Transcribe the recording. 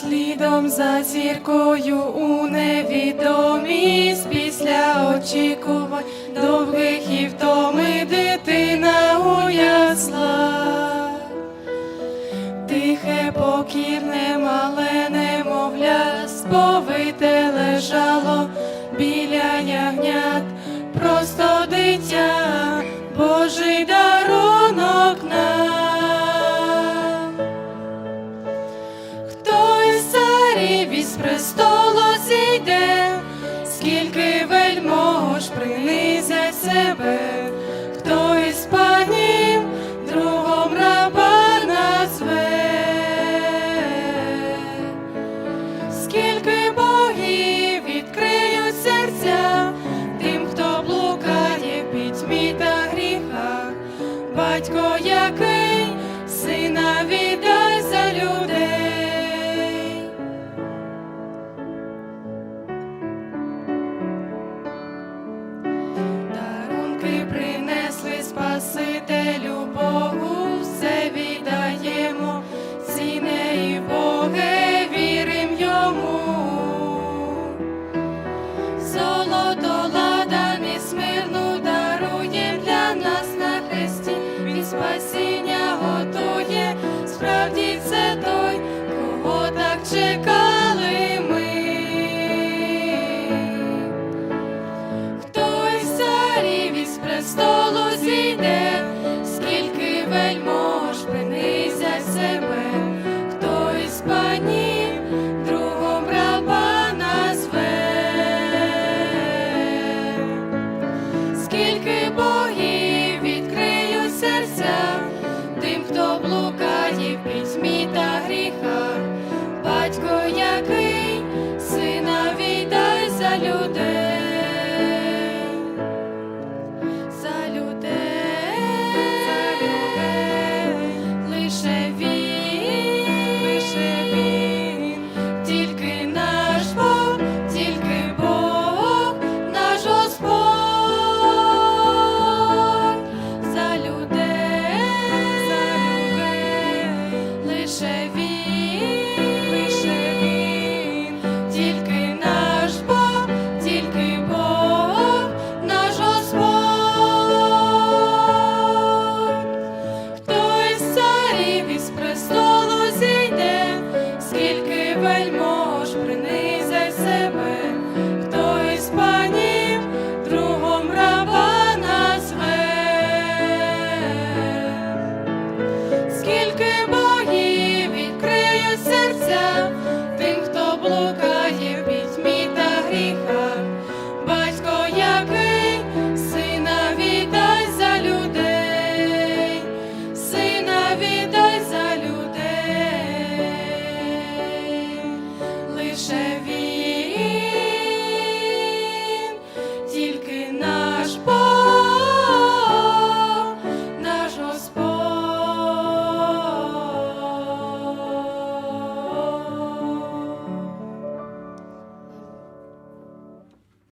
слідом за зіркою у невідомість після очікувань довгих і втоми дитина у яслах. Тихе, покірне, мале немовля, сповите лежало біля ягнят, батько який Це той, кого так чекали ми, хто із царів із престолу зійде, скільки вельмож принизять себе, хто із панів другом раба назве, скільки богів відкриють серця тим, хто блудить. it's me.